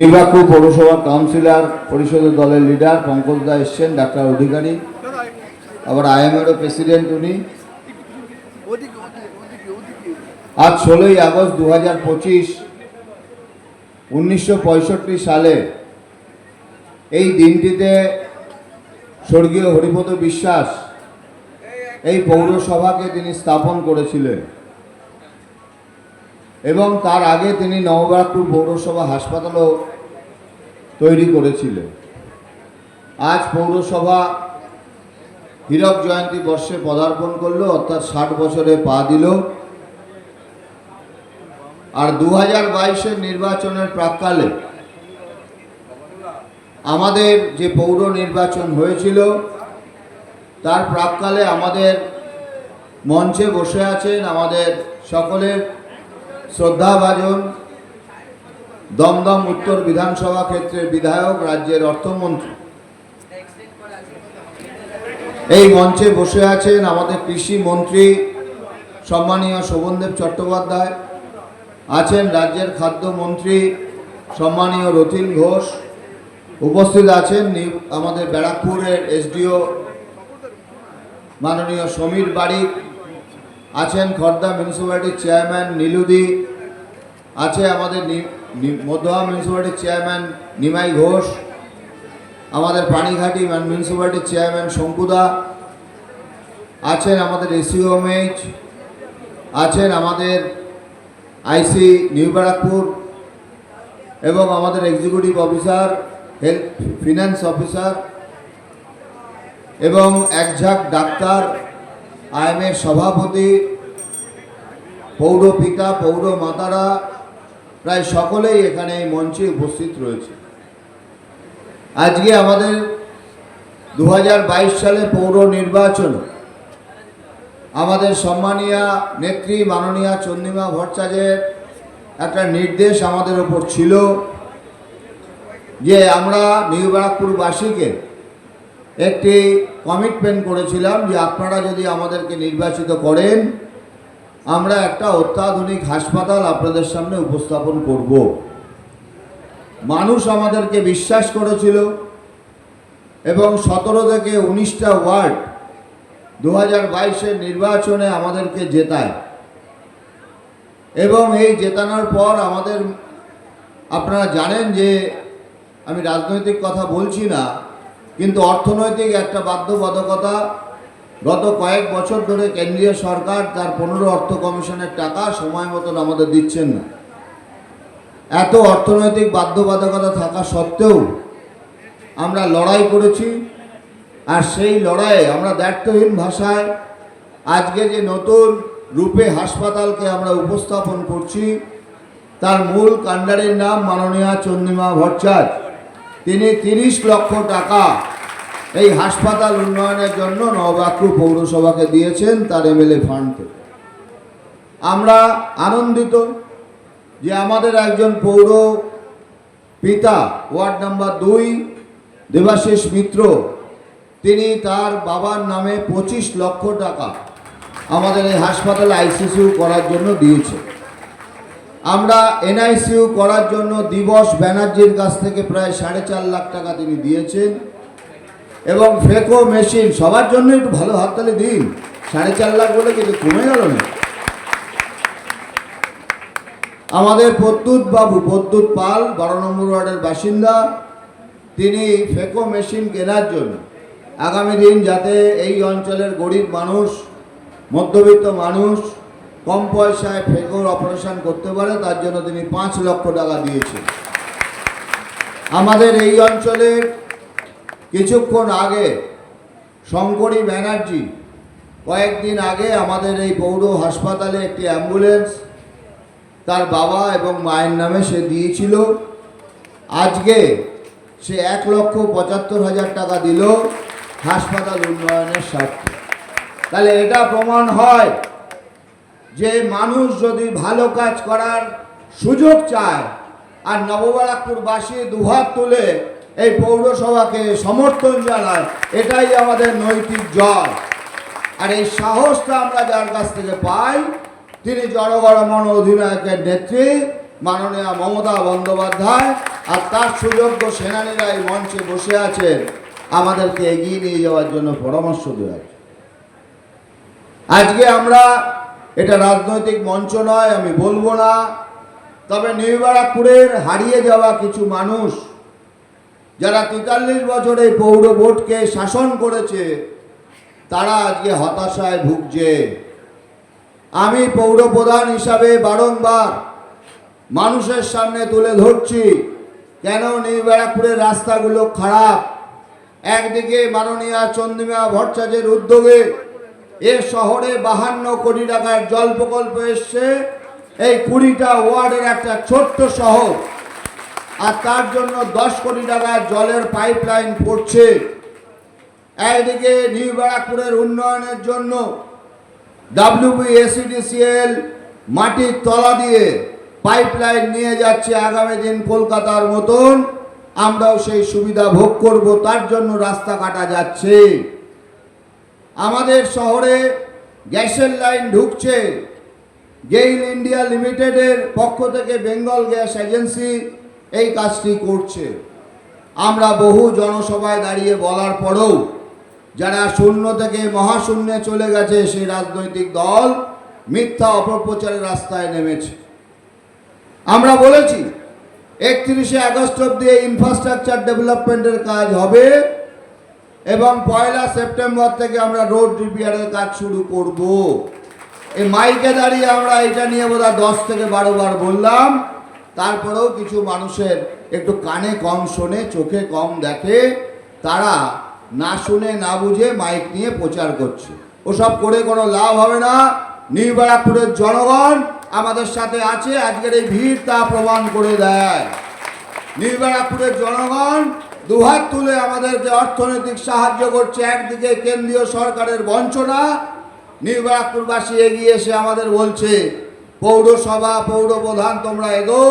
নির্বাচন পৌরসভা কাউন্সিলর পরিষদের দলের লিডার পঙ্কজ দা এসছেন, ডাক্তার অধিকারী। আবার আইএমএরও প্রেসিডেন্ট উনি। আজ ষোলোই আগস্ট দু হাজার পঁচিশ, উনিশশো সালে এই দিনটিতে স্বর্গীয় হরিপদ বিশ্বাস এই পৌরসভাকে তিনি স্থাপন করেছিলেন। এবং তার আগে তিনি নববারাকপুর পৌরসভা হাসপাতালও তৈরি করেছিলেন। আজ পৌরসভা হীরক জয়ন্তী বর্ষে পদার্পণ করল, অর্থাৎ ষাট বছরে পা দিল। আর দু হাজার বাইশের নির্বাচনের প্রাককালে আমাদের যে পৌর নির্বাচন হয়েছিল, তার প্রাককালে আমাদের মঞ্চে বসে আছেন আমাদের সকলের শ্রদ্ধাভাজন দমদম উত্তর বিধানসভা ক্ষেত্রের বিধায়ক, রাজ্যের অর্থমন্ত্রী। এই মঞ্চে বসে আছেন আমাদের কৃষি মন্ত্রী সম্মানীয় শোভনদেব চট্টোপাধ্যায়, আছেন রাজ্যের খাদ্যমন্ত্রী সম্মানীয় রতিন ঘোষ, উপস্থিত আছেন আমাদের ব্যারাকপুরের এসডিও মাননীয় সমীর বারিক আছেন খর্দা মিউনিসিপ্যালিটির চেয়ারম্যান নীলুদি, আছে আমাদের মধ্যমা মিউনিসিপ্যালিটির চেয়ারম্যান নিমাই ঘোষ, আমাদের পানিঘাটি মিউনিসিপ্যালিটির চেয়ারম্যান শঙ্কুদা, আছেন আমাদের এসিওএমএইচ আছেন আমাদের আইসি নিউ ব্যারাকপুর, এবং আমাদের executive officer health finance officer এবং একঝাক ডাক্তার আইএমের সভাপতি পৌর পিতা পৌর মাতারা প্রায় সকলেই এখানে এই মঞ্চে উপস্থিত রয়েছে। আজকে আমাদের দু হাজার বাইশ সালে পৌর নির্বাচন আমাদের সম্মানীয় নেত্রী মাননীয়া চন্দ্রিমা ভট্টাচার্যের একটা নির্দেশ আমাদের ওপর ছিল যে আমরা নিউ ব্যারাকপুরবাসীকে একটি কমিটমেন্ট করেছিলাম যে আপনারা যদি আমাদেরকে নির্বাচিত করেন, আমরা একটা অত্যাধুনিক হাসপাতাল আপনাদের সামনে উপস্থাপন করব। মানুষ আমাদেরকে বিশ্বাস করেছিল এবং সতেরো থেকে উনিশটা ওয়ার্ড দু হাজার বাইশের নির্বাচনে আমাদেরকে জেতায়। এবং এই জেতানোর পর আমাদের, আপনারা জানেন যে আমি রাজনৈতিক কথা বলছি না কিন্তু অর্থনৈতিক একটা বাধ্যবাধকতা গত কয়েক বছর ধরে কেন্দ্রীয় সরকার তার পনেরো অর্থ কমিশনের টাকা সময় মতন আমাদের দিচ্ছেন না। এত অর্থনৈতিক বাধ্যবাধকতা থাকা সত্ত্বেও আমরা লড়াই করেছি আর সেই লড়াইয়ে আমরা দায়িত্বহীন ভাষায় আজকে যে নতুন রূপে হাসপাতালকে আমরা উপস্থাপন করছি, তার মূল কাণ্ডারের নাম মাননীয়া চন্দ্রিমা ভট্টাচার্য। তিনি তিরিশ লক্ষ টাকা এই হাসপাতাল উন্নয়নের জন্য নবাক্রু পৌরসভাকে দিয়েছেন তার এমএলএ ফান্ড থেকে আমরা আনন্দিত যে আমাদের একজন পৌর পিতা, ওয়ার্ড নাম্বার দুই, দেবাশিস মিত্র, তিনি তার বাবার নামে পঁচিশ লক্ষ টাকা আমাদের এই হাসপাতালে আইসিসিউ করার জন্য দিয়েছে আমরা এনআইসিউ করার জন্য দিবস ব্যানার্জির কাছ থেকে প্রায় সাড়ে চার লাখ টাকা তিনি দিয়েছেন। এবং ফেকো মেশিন, সবার জন্য একটু ভালো হাততালি দিন। সাড়ে চার লাখ বলে কিছু কমে গেল না। আমাদের প্রদ্যুৎ বাবু, প্রদ্যুৎ পাল, বারো নম্বর ওয়ার্ডের বাসিন্দা, তিনি ফেকো মেশিন কেনার জন্য। আগামী দিন যাতে এই অঞ্চলের গরিব মানুষ, মধ্যবিত্ত মানুষ কম পয়সায় ফেকোর অপারেশন করতে পারে, তার জন্য তিনি পাঁচ লক্ষ টাকা দিয়েছেন। আমাদের এই অঞ্চলের কিছুক্ষণ আগে শঙ্করী ব্যানার্জি, কয়েকদিন আগে আমাদের এই পৌর হাসপাতালে একটি অ্যাম্বুলেন্স তার বাবা এবং মায়ের নামে সে দিয়েছিল। আজকে সে এক লক্ষ পঁচাত্তর হাজার টাকা দিল হাসপাতাল উন্নয়নের স্বার্থে। তাহলে এটা প্রমাণ হয় যে মানুষ যদি ভালো কাজ করার সুযোগ চায় আর নববারাকপুরবাসী দুহাত তুলে এই পৌরসভাকে সমর্থন জানায়, এটাই আমাদের নৈতিক জয়। আর এই সাহসটা আমরা যার কাছ থেকে পাই, তিনি জনগণ মন অধিনায়কের নেত্রী, মাননীয় মমতা বন্দ্যোপাধ্যায়, আর তার সুযোগ্য সেনানীরা এই মঞ্চে বসে আছেন। আমাদেরকে এগিয়ে নিয়ে যাওয়ার জন্য পরামর্শ দেওয়ার আজকে আমরা এটা রাজনৈতিক মঞ্চ নয়, আমি বলব না। তবে নিউ ব্যারাকপুরের হারিয়ে যাওয়া কিছু মানুষ, যারা তেতাল্লিশ বছর পৌর বোর্ডকে শাসন করেছে, তারা আজকে হতাশায় ভুগছে। আমি পৌর প্রধান হিসাবে বারংবার মানুষের সামনে তুলে ধরছি, কেন নিউ রাস্তাগুলো খারাপ? একদিকে মাননীয় চন্দ্রিমা ভট্টাচার্যের উদ্যোগে এ শহরে বাহান্ন কোটি টাকার জল প্রকল্প এসছে। এই কুড়িটা ওয়ার্ডের একটা ছোট্ট শহর। আর তার জন্য দশ কোটি টাকার জলের পাইপলাইন পড়ছে। একদিকে নিউ ব্যারাকপুরের উন্নয়নের জন্য ডাব্লিউবিএসিডিসিএল মাটির তলা দিয়ে পাইপলাইন নিয়ে যাচ্ছে আগামী দিন কলকাতার মতন। আমরাও সেই সুবিধা ভোগ করব, তার জন্য রাস্তা কাটা যাচ্ছে। আমাদের শহরে গ্যাসের লাইন ঢুকছে। গেইল ইন্ডিয়া লিমিটেডের পক্ষ থেকে বেঙ্গল গ্যাস এজেন্সি এই কাজটি করছে। আমরা বহু জনসভায় দাঁড়িয়ে বলার পরেও যারা শূন্য থেকে মহাশূন্যে চলে গেছে সেই রাজনৈতিক দল মিথ্যা অপপ্রচারের রাস্তায় নেমেছে। আমরা বলেছি, একত্রিশে আগস্ট অব্দি ইনফ্রাস্ট্রাকচার ডেভেলপমেন্টের কাজ হবে। এবং পয়লা সেপ্টেম্বর থেকে আমরা রোড রিপেয়ারের কাজ শুরু করব। এই মাইকে দাঁড়িয়ে আমরা এটা নিয়ে বোধহয় দশ থেকে বারো বার বললাম। তারপরেও কিছু মানুষের একটু কানে কম শোনে, চোখে কম দেখে। তারা না শুনে, না বুঝে মাইক নিয়ে প্রচার করছে। ওসব করে কোনো লাভ হবে না। নিউ জনগণ আমাদের সাথে আছে। আজকের এই ভিড় তা প্রমাণ করে দেয়। নিউ জনগণ দুহাত তুলে আমাদেরকে অর্থনৈতিক সাহায্য করছে, একদিকে কেন্দ্রীয় সরকারের বঞ্চনা নিউ ব্যারাকপুরবাসী এগিয়ে এসে আমাদের বলছে, পৌরসভা পৌর প্রধান তোমরা এগো,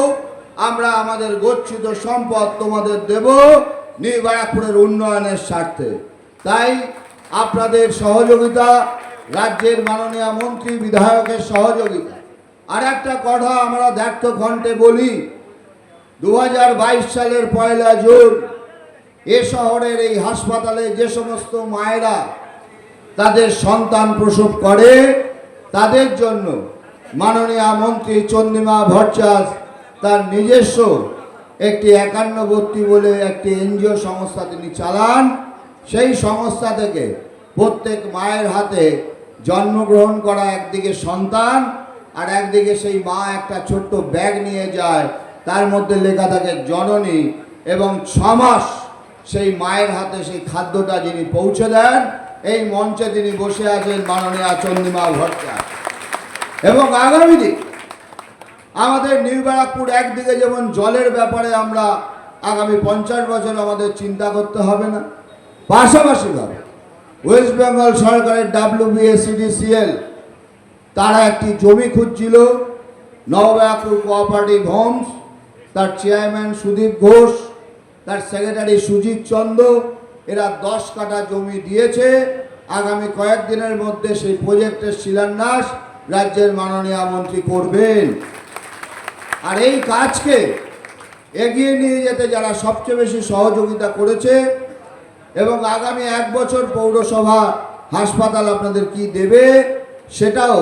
আমরা আমাদের গচ্ছিত সম্পদ তোমাদের দেব নিউ ব্যারাকপুরের উন্নয়নের স্বার্থে। তাই আপনাদের সহযোগিতা, রাজ্যের মাননীয় মন্ত্রী, বিধায়কের সহযোগিতা। আর একটা কথা আমরা ব্যর্থ কণ্ঠে বলি দু হাজার বাইশ সালের পয়লা জুন এ শহরের এই হাসপাতালে যে সমস্ত মায়েরা তাদের সন্তান প্রসব করে, তাদের জন্য মাননীয় মন্ত্রী চন্দ্রিমা ভট্টাচ তার নিজস্ব একটি একান্নবর্তী বলে একটি এনজিও সংস্থা তিনি চালান। সেই সংস্থা থেকে প্রত্যেক মায়ের হাতে জন্মগ্রহণ করা একদিকে সন্তান আর একদিকে সেই মা একটা ছোট্ট ব্যাগ নিয়ে যায়। তার মধ্যে লেখা থাকে জননী এবং ছমাস। মাস সেই মায়ের হাতে সেই খাদ্যটা যিনি পৌঁছে দেন, এই মঞ্চে তিনি বসে আছেন মাননীয় চন্দ্রিমা ভট্টাচার্য। এবং আগামী দিন আমাদের নিউ ব্যারাকপুর একদিকে যেমন জলের ব্যাপারে আমরা আগামী পঞ্চাশ বছর আমাদের চিন্তা করতে হবে না, পাশাপাশিভাবে ওয়েস্ট বেঙ্গল সরকারের ডাব্লিউবিএসিডিসিএল তারা একটি জমি খুঁজছিল নবব্যারাকপুর কোঅপারেটিভ হোমস, তার চেয়ারম্যান সুদীপ ঘোষ তার সেক্রেটারি সুজিত চন্দ্র এরা দশ কাঠা জমি দিয়েছে। আগামী কয়েকদিনের মধ্যে সেই প্রজেক্টের শিলান্যাস রাজ্যের মাননীয় মন্ত্রী করবেন। আর এই কাজকে এগিয়ে নিয়ে যেতে যারা সবচেয়ে বেশি সহযোগিতা করেছে, এবং আগামী এক বছর পৌরসভা হাসপাতাল আপনাদের কি দেবে, সেটাও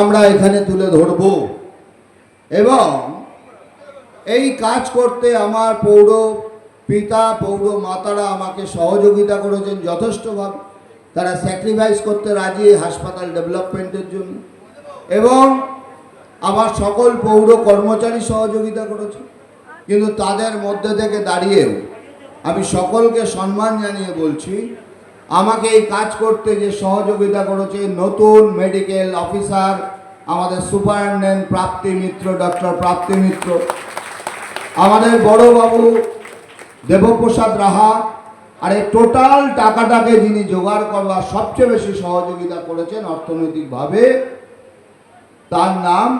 আমরা এখানে তুলে ধরব। এবং এই কাজ করতে আমার পৌর পিতা, পৌর মাতারা আমাকে সহযোগিতা করেছেন যথেষ্টভাবে। তারা স্যাক্রিফাইস করতে রাজি হাসপাতাল ডেভেলপমেন্টের জন্য। এবং আমার সকল পৌর কর্মচারী সহযোগিতা করেছে কিন্তু তাদের মধ্যে থেকে দাঁড়িয়েও আমি সকলকে সম্মান জানিয়ে বলছি, আমাকে এই কাজ করতে যে সহযোগিতা করেছে নতুন মেডিকেল অফিসার আমাদের সুপারিনটেন্ডেন্ট প্রাপ্তি মিত্র ডক্টর প্রাপ্তি মিত্র, আমাদের বড়বাবু দেবপ্রসাদ রাহা আর এই টোটাল টাকাটাকে যিনি জোগাড় করবার সবচেয়ে বেশি সহযোগিতা করেছেন অর্থনৈতিকভাবে, তার নাম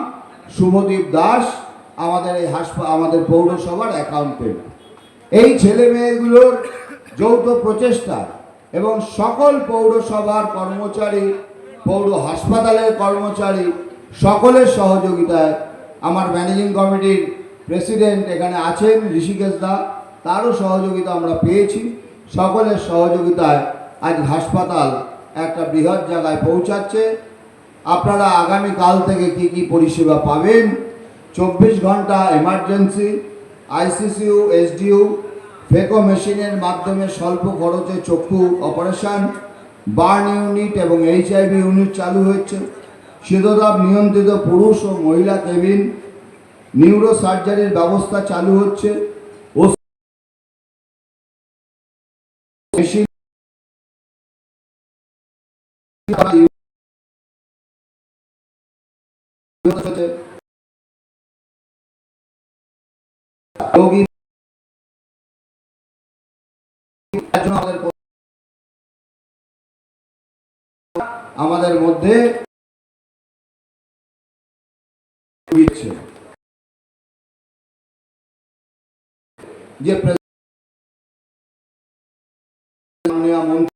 শুভদীপ দাস, আমাদের এই হাসপা, আমাদের পৌরসভার অ্যাকাউন্টেন্ট এই ছেলে মেয়েগুলোর যৌথ প্রচেষ্টা এবং সকল পৌরসভার কর্মচারী, পৌর হাসপাতালের কর্মচারী সকলের সহযোগিতায় আমার ম্যানেজিং কমিটির প্রেসিডেন্ট এখানে আছেন ঋষিকেশ দা। তারও সহযোগিতা আমরা পেয়েছি। সকলের সহযোগিতায় আজ হাসপাতাল একটা বৃহৎ জায়গায় পৌঁছাচ্ছে। আপনারা আগামী কাল থেকে কি কি পরিষেবা পাবেন? চব্বিশ ঘণ্টা এমার্জেন্সি আইসিসিউ এসডিইউ ফেকো মেশিনের মাধ্যমে স্বল্প খরচে চক্ষু অপারেশন বার্ন ইউনিট এবং এইচআইভি ইউনিট চালু হচ্ছে শীততাপ নিয়ন্ত্রিত পুরুষ ও মহিলা কেবিন নিউরো সার্জারির ব্যবস্থা চালু হচ্ছে। আমাদের মধ্যে যে মন্ত্রী